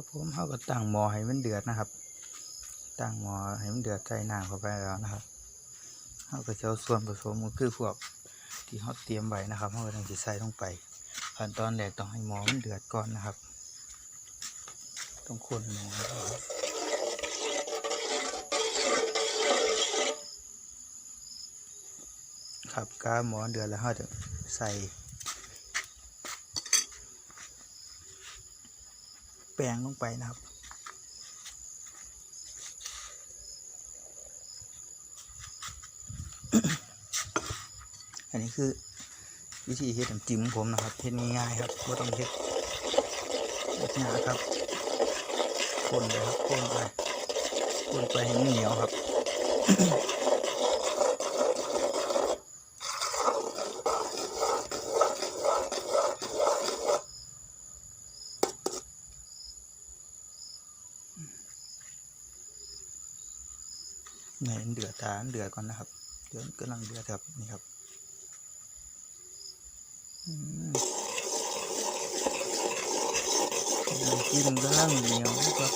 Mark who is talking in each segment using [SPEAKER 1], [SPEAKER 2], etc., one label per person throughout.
[SPEAKER 1] ครับผมเขาก็ตั้งหม้อให้มันเดือดนะครับ ตั้งหม้อให้มันเดือดใส่น้ำเข้าไปแล้วนะครับเขาก็จะเอาส่วนผสมก็คือพวกที่เขาเตรียมไว้นะครับเขาก็ต้องใส่ลงไปขั้นตอนแรกต้องให้หม้อมันเดือดก่อนนะครับ ต้องคนหม้อครับกาหม้อเดือดแล้วเขาจะใส่ แป้งลงไปนะครับ อันนี้คือวิธีเฮ็ดน้ำจิ้มของผมนะครับเฮ็ดง่ายๆครับไม่ต้องเฮ็ดเฮ็ดยาครับคนเลยครับคนไปคนไปให้มันเหนียวครับ นเดือดตาเดือดก่อนนะครับเดือดกำลังเดือดครับนี่ครับอืมน้ำจิ้มกำลังเหนียวครับ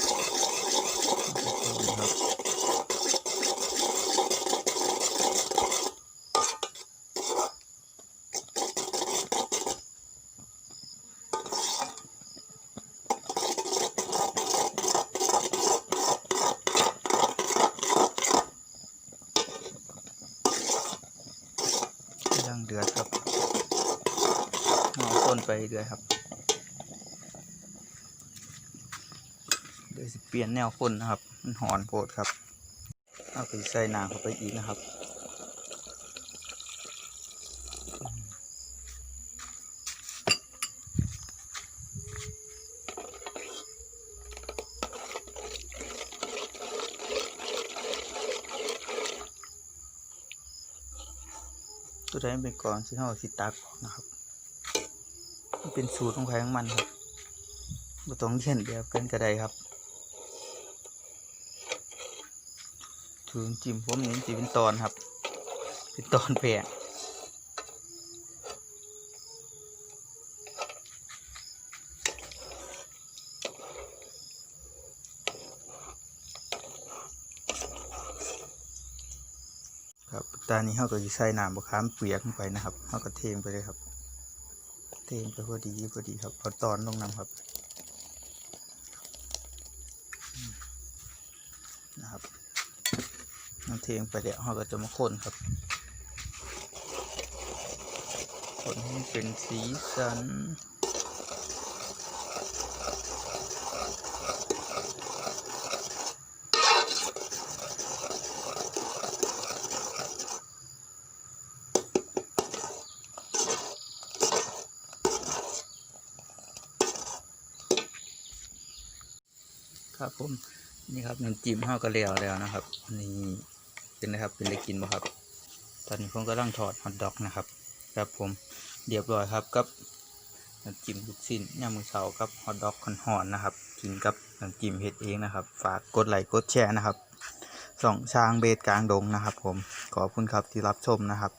[SPEAKER 1] กำลัง เดือดครับเอาต้นไปเดือดครับเดี๋ยวจะเปลี่ยนแนวคนนะครับ มันหอนโพดครับ เอาไปใส่น้ำเข้าไปอีกนะครับ ตัวใดเป็นกรอนที่เราสิตากออกนะครับมันเป็นสูตรของใครของมันครับบ่ต้องเรียนแบบกันก็ได้ครับถึงจิ้มผมนี่จะเป็นตอนครับ เป็นตอนแพ ตอนนี้เราก็จะใส่น้ำบะขามเปียกลงไปนะครับเราก็เทงไปเลยครับ เทงไปพอดีพอดีครับเอาตอนลงน้ำครับนะครับน้ำเทงไปเดี๋ยวเราก็จะมาคนครับคนให้เป็นสีสัน ครับผมนี่ครับน้ำจิ้มห้าก็แล้วแล้วนะครับนี่เป็นนะครับเป็นได้กินบ่ครับ ตอนนี้ผมก็ร่างถอดฮอทดอกนะครับ ครับผมเรียบร้อยครับกับน้ำจิ้มลูกชิ้นย่ามือเสากับฮอทดอกหอนๆนะครับกินกับน้ำจิ้มเฮ็ดเองนะครับ ฝากกดไลค์กดแชร์นะครับสองช้างเบสกลางดงนะครับ ผมขอบคุณครับที่รับชมนะครับ